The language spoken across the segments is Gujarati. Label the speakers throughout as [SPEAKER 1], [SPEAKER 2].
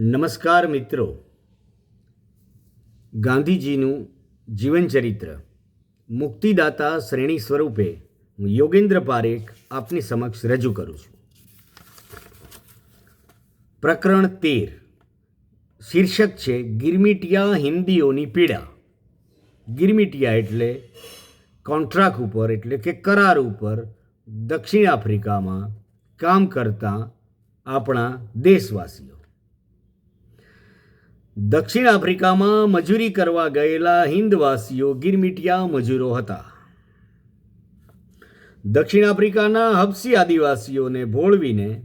[SPEAKER 1] નમસ્કાર મિત્રો. ગાંધીજીનું જીવનચરિત્ર મુક્તિદાતા શ્રેણી સ્વરૂપે હું યોગેન્દ્ર પારેખ આપની સમક્ષ રજૂ કરું છું. પ્રકરણ તેર. શીર્ષક છે, ગિરમિટિયા હિન્દીઓની પીડા. ગિરમિટિયા એટલે કોન્ટ્રાક્ટ ઉપર, એટલે કે કરાર ઉપર દક્ષિણ આફ્રિકામાં કામ કરતા આપણા દેશવાસીઓ. દક્ષિણ આફ્રિકામાં મજૂરી કરવા ગયેલા હિન્દવાસીઓ ગિરમિટિયા મજૂરો હતા. દક્ષિણ આફ્રિકાના હબસી આદિવાસીઓને ભોળવીને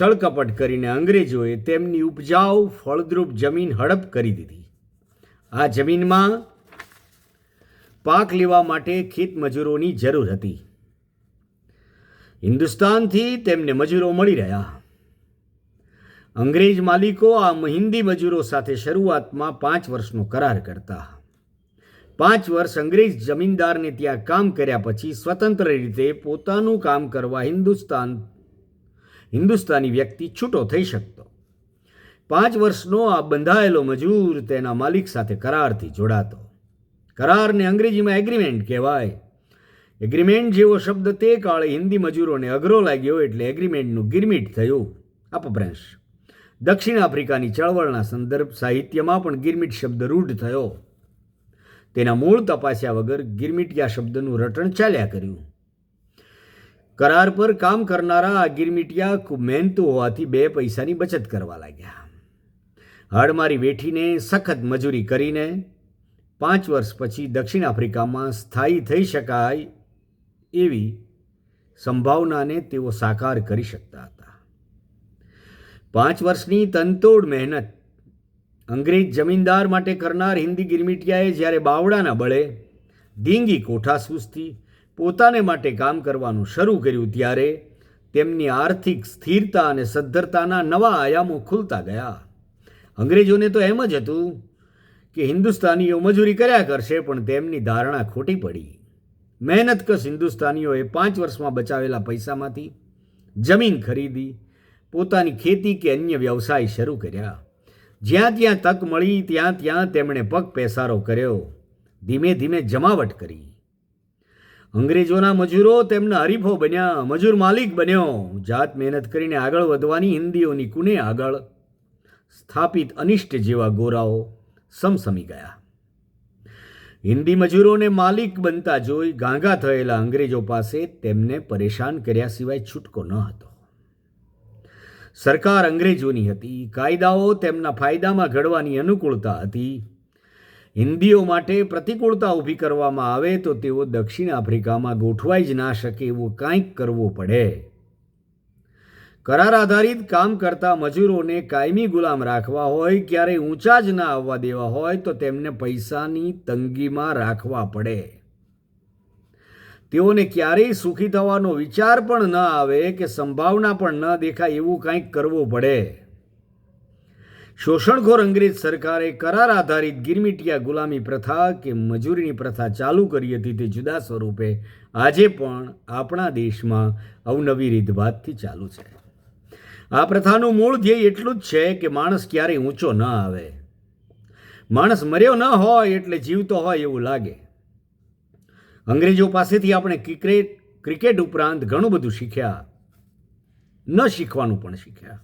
[SPEAKER 1] છળકપટ કરીને અંગ્રેજોએ તેમની ઉપજાઉ ફળદ્રુપ જમીન હડપ કરી દીધી. આ જમીનમાં પાક લેવા માટે ખેત મજૂરોની જરૂર હતી. હિન્દુસ્તાનથી તેમને મજૂરો મળી રહ્યા. અંગ્રેજ માલિકો આ હિન્દી મજૂરો સાથે શરૂઆતમાં પાંચ વર્ષનો કરાર કરતા. પાંચ વર્ષ અંગ્રેજ જમીનદારને ત્યાં કામ કર્યા પછી સ્વતંત્ર રીતે પોતાનું કામ કરવા હિન્દુસ્તાન, હિન્દુસ્તાની વ્યક્તિ છૂટો થઈ શકતો. પાંચ વર્ષનો આ બંધાયેલો મજૂર તેના માલિક સાથે કરારથી જોડાતો. કરારને અંગ્રેજીમાં એગ્રીમેન્ટ કહેવાય. એગ્રીમેન્ટ જેવો શબ્દ તે કાળે હિન્દી મજૂરોને અઘરો લાગ્યો એટલે એગ્રીમેન્ટનું ગિરમિટ થયું. અપભ્રંશ. દક્ષિણ આફ્રિકાની ચળવળના સંદર્ભ સાહિત્યમાં પણ ગિરમિટ શબ્દ રૂઢ થયો. તેના મૂળ તપાસ્યા વગર ગિરમિટિયા શબ્દનું રટણ ચાલ્યા કર્યું. કરાર પર કામ કરનારા આ ગિરમિટિયા ખૂબ મહેનતુ હોવાથી બે પૈસાની બચત કરવા લાગ્યા. હાડમારી વેઠીને સખત મજૂરી કરીને પાંચ વર્ષ પછી દક્ષિણ આફ્રિકામાં સ્થાયી થઈ શકાય એવી સંભાવનાને તેઓ સાકાર કરી શકતા હતા. પાંચ વર્ષની તનતોડ મહેનત. અંગ્રેજ જમીનદાર માટે કરનાર હિન્દી ગિરમિટિયાએ જ્યારે બાવડાના બળે ધીંગી કોઠાસૂસથી પોતાને માટે કામ કરવાનું શરૂ કર્યું ત્યારે તેમની આર્થિક સ્થિરતા અને સદ્ધરતાના નવા આયામો ખુલતા ગયા. અંગ્રેજોને તો એમ જ હતું કે હિન્દુસ્તાનીઓ મજૂરી કર્યા કરશે પણ તેમની ધારણા ખોટી પડી. મહેનતકશ હિન્દુસ્તાનીઓએ પાંચ વર્ષમાં બચાવેલા પૈસામાંથી જમીન ખરીદી પોતાની ખેતી કે અન્ય વ્યવસાય શરૂ કર્યા. જ્યાં ત્યાં તક મળી, ત્યાં ત્યાં તેમણે પગ પેસારો કર્યો. ધીમે ધીમે જમાવટ કરી. અંગ્રેજોના મજૂરો તેમના હરીફો બન્યા, મજૂર માલિક બન્યો. જાત મહેનત કરીને આગળ વધવાની હિન્દીઓની કુને આગળ? સ્થાપિત અનિષ્ટ જેવા ગોરાઓ સમસમી ગયા. હિન્દી મજૂરોને માલિક બનતા જોઈ ગાંગા થયેલા અંગ્રેજો પાસે તેમને પરેશાન કર્યા સિવાય છૂટકો ન હતો. સરકાર અંગ્રેજોની હતી. કાયદાઓ તેમના ફાયદામાં ઘડવાની અનુકૂળતા હતી. હિન્દીઓ માટે પ્રતિકૂળતા ઊભી કરવામાં આવે તો તેઓ દક્ષિણ આફ્રિકામાં ગોઠવાઈ જ ના શકે એવું કાંઈક કરવું પડે. કરાર આધારિત કામ કરતા મજૂરોને કાયમી ગુલામ રાખવા હોય, ક્યારેય ઊંચા જ ના આવવા દેવા હોય, તો તેમને પૈસાની તંગીમાં રાખવા પડે. તેઓને ક્યારેય સુખી થવાનો વિચાર પણ ન આવે કે સંભાવના પણ ન દેખાય એવું કંઈક કરવું પડે. શોષણખોર અંગ્રેજ સરકારે કરાર આધારિત ગિરમિટિયા ગુલામી પ્રથા કે મજૂરીની પ્રથા ચાલુ કરી હતી તે જુદા સ્વરૂપે આજે પણ આપણા દેશમાં અવનવી રીતભાતથી ચાલુ છે. આ પ્રથાનું મૂળ ધ્યેય એટલું જ છે કે માણસ ક્યારેય ઊંચો ન આવે. માણસ મર્યો ન હોય એટલે જીવતો હોય એવું લાગે. અંગ્રેજો પાસેથી આપણે ક્રિકેટ ક્રિકેટ ઉપરાંત ઘણું બધું શીખ્યા. ન શીખવાનું પણ શીખ્યા.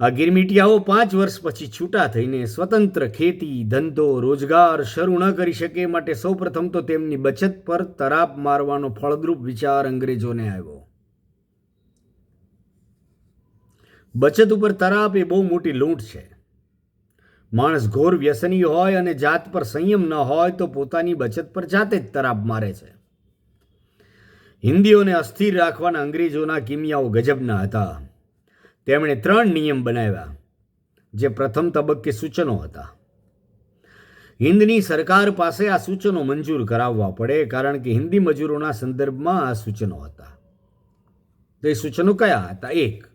[SPEAKER 1] આ ગિરમિટિયાઓ પાંચ વર્ષ પછી છૂટા થઈને સ્વતંત્ર ખેતી, ધંધો, રોજગાર શરૂ ન કરી શકે માટે સૌપ્રથમ તો તેમની બચત પર તરાપ મારવાનો ફળદ્રુપ વિચાર અંગ્રેજોને આવ્યો. બચત ઉપર તરાપ એ બહુ મોટી લૂંટ છે. માણસ ઘોર વ્યસની હોય અને જાત પર સંયમ ન હોય તો પોતાની બચત પર જાતે જ તરાબ મારે છે. હિન્દીઓને અસ્થિર રાખવાના અંગ્રેજોના કિમિયાઓ ગજબના હતા. તેમણે ત્રણ નિયમ બનાવ્યા, જે પ્રથમ તબક્કે સૂચનો હતા. હિન્દની સરકાર પાસે આ સૂચનો મંજૂર કરાવવા પડે કારણ કે હિન્દી મજૂરોના સંદર્ભમાં આ સૂચનો હતા. તો એ સૂચનો કયા હતા? એક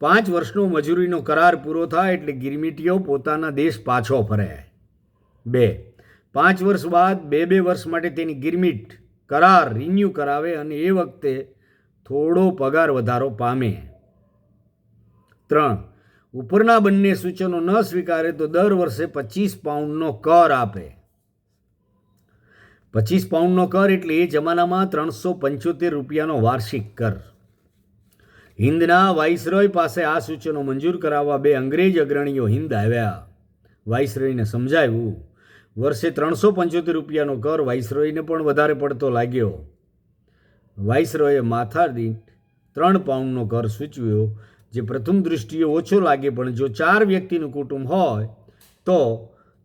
[SPEAKER 1] પાંચ વર્ષનો મજૂરીનો કરાર પૂરો થાય એટલે ગિરમિટીઓ પોતાના દેશ પાછો ફરે. બે, પાંચ વર્ષ બાદ બે બે વર્ષ માટે તેની ગિરમિટ કરાર રિન્યૂ કરાવે અને એ વખતે થોડો પગાર વધારો પામે. ત્રણ, ઉપરના બંને સૂચનો ન સ્વીકારે તો દર વર્ષે પચીસ પાઉન્ડનો કર આપે. પચીસ પાઉન્ડનો કર એટલે એ જમાનામાં ત્રણસો પંચોતેર રૂપિયાનો વાર્ષિક કર. હિન્દના વાઇસરોય પાસે આ સૂચનો મંજૂર કરાવવા બે અંગ્રેજ અગ્રણીઓ હિન્દ આવ્યા. વાઇસરોયને સમજાવ્યું વર્ષે ત્રણસો પંચોતેર રૂપિયાનો કર વાઇસરોયને પણ વધારે પડતો લાગ્યો. વાઇસરોયે માથા દીઠ ત્રણ પાઉન્ડનો કર સૂચવ્યો, જે પ્રથમ દૃષ્ટિએ ઓછો લાગે પણ જો ચાર વ્યક્તિનું કુટુંબ હોય, તો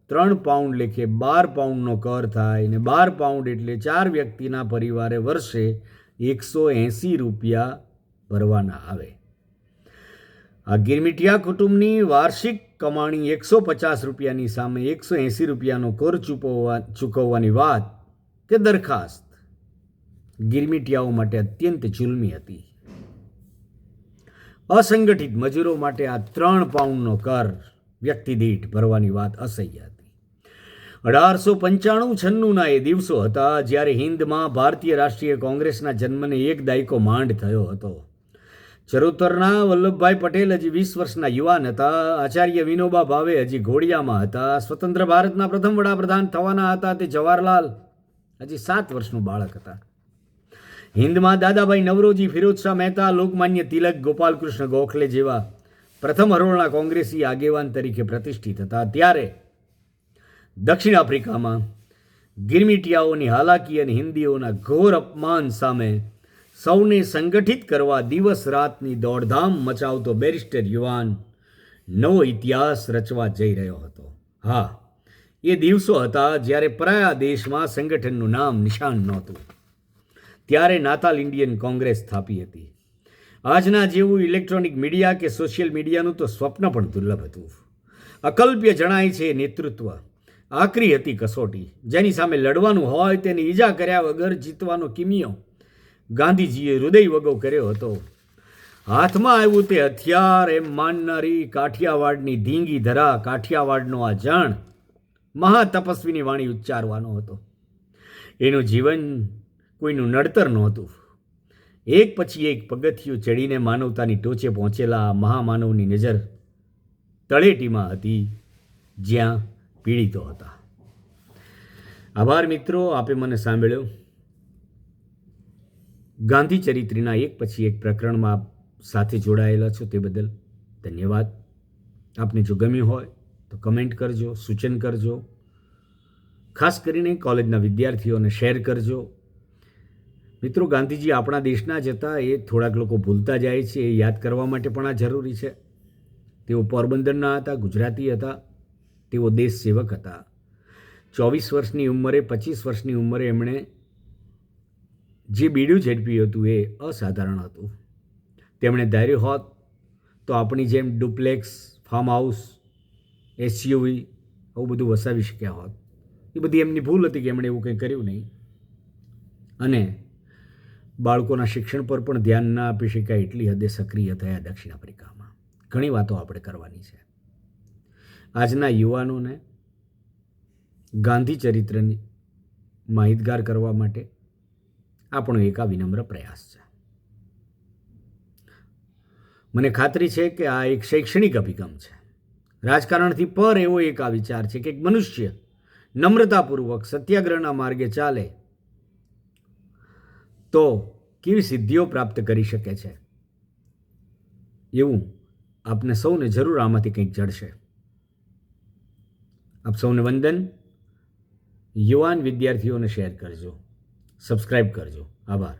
[SPEAKER 1] ત્રણ પાઉન્ડ લેખે બાર પાઉન્ડનો કર થાય ને બાર પાઉન્ડ એટલે ચાર વ્યક્તિના પરિવારે વર્ષે એકસો એંસી રૂપિયા ભરવાના આવે. આ ગિરમિટિયા કુટુંબની વાર્ષિક કમાણી એકસો પચાસ રૂપિયાની સામે એકસો એંસી રૂપિયાનો કર ચૂકવવા, ચૂકવવાની વાત કે દરખાસ્ત? ગિરમિટિયાઓ માટે અત્યંત જુલમી હતી. અસંગઠિત મજૂરો માટે આ ત્રણ પાઉન્ડનો કર વ્યક્તિ દીઠ ભરવાની વાત અસહ્ય હતી. અઢારસો પંચાણું છન્નુંના એ દિવસો હતા જ્યારે હિન્દમાં ભારતીય રાષ્ટ્રીય કોંગ્રેસના જન્મને એક દાયકો માંડ થયો હતો. ચરોતરના વલ્લભભાઈ પટેલ હજી વીસ વર્ષના યુવાન હતા. આચાર્ય વિનોબા ભાવે હજી ઘોડિયામાં હતા. સ્વતંત્ર ભારતના પ્રથમ વડાપ્રધાન થવાના હતા તે જવાહરલાલ. હજી સાત વર્ષનું બાળક હતા. હિન્દમાં દાદાભાઈ નવરોજી, ફિરોજ શાહ મહેતા, લોકમાન્ય તિલક, ગોપાલકૃષ્ણ ગોખલે જેવા પ્રથમ હરોળના કોંગ્રેસી આગેવાન તરીકે પ્રતિષ્ઠિત હતા. ત્યારે દક્ષિણ આફ્રિકામાં ગિરમિટિયાઓની હાલાકી અને હિન્દીઓના ઘોર અપમાન સામે સૌને સંગઠિત કરવા દિવસ રાતની દોડધામ મચાવતો બેરિસ્ટર યુવાન નવો ઇતિહાસ રચવા જઈ રહ્યો હતો. હા, એ દિવસો હતા જ્યારે પરાયા દેશમાં સંગઠનનું નામ નિશાન નહોતું. ત્યારે નાતાલ ઇન્ડિયન કોંગ્રેસ સ્થાપી હતી. આજના જેવું ઇલેક્ટ્રોનિક મીડિયા કે સોશિયલ મીડિયાનું તો સ્વપ્ન પણ દુર્લભ હતું. અકલ્પ્ય જણાય છે નેતૃત્વ. આકરી હતી કસોટી. જેની સામે લડવાનું હોય તેને ઈજા કર્યા વગર જીતવાનો કિમિયો ગાંધીજીએ હૃદય વગો કર્યો હતો. હાથમાં આવ્યું તે હથિયાર એમ માનનારી કાઠિયાવાડની ધીંગી ધરા કાઠિયાવાડનો આ જણ મહાતપસ્વીની વાણી ઉચ્ચારવાનો હતો. એનું જીવન કોઈનું નડતર નહોતું. એક પછી એક પગથિયું ચડીને માનવતાની ટોચે પહોંચેલા આ મહામાનવની નજર તળેટીમાં હતી, જ્યાં પીડિતો હતા. આભાર મિત્રો, આપે મને સાંભળ્યો. ગાંધી ચરિત્રના એક પછી એક પ્રકરણમાં આપ સાથે જોડાયેલા છો તે બદલ ધન્યવાદ. આપને જો ગમ્યું હોય તો કમેન્ટ કરજો, સૂચન કરજો. ખાસ કરીને કોલેજના વિદ્યાર્થીઓને શેર કરજો. મિત્રો, ગાંધીજી આપણા દેશના જ હતા, એ થોડાક લોકો ભૂલતા જાય છે, એ યાદ કરવા માટે પણ આ જરૂરી છે. તેઓ પોરબંદરના હતા, ગુજરાતી હતા, તેઓ દેશ સેવક હતા. ચોવીસ વર્ષની ઉંમરે, પચીસ વર્ષની ઉંમરે એમણે જે બીડું ઝડપ્યું હતું એ અસાધારણ હતું. તેમણે ધાર્યું હોત તો આપણી જેમ ડુપ્લેક્સ ફાર્મ હાઉસ એસયુવી, આવું બધું વસાવી શક્યા હોત. એ બધી એમની ભૂલ હતી કે એમણે એવું કંઈ કર્યું નહીં. અને બાળકોના શિક્ષણ પર પણ ધ્યાન ના આપી શકાય એટલી હદે સક્રિય થયા દક્ષિણ આફ્રિકામાં. ઘણી વાતો આપણે કરવાની છે. આજના યુવાનોને ગાંધી ચરિત્રની માહિતગાર કરવા માટે આપણો એક આ વિનમ્ર પ્રયાસ છે. મને ખાતરી છે કે આ એક શૈક્ષણિક અભિગમ છે. રાજકારણથી પર એવો એક આ વિચાર છે કે એક મનુષ્ય નમ્રતાપૂર્વક સત્યાગ્રહના માર્ગે ચાલે તો કેવી સિદ્ધિઓ પ્રાપ્ત કરી શકે છે? એવું આપને સૌને જરૂર આમાંથી કંઈક જડશે. આપ સૌને વંદન. યુવાન વિદ્યાર્થીઓને શેર કરજો. સબસ્ક્રાઈબ કરજો. આભાર.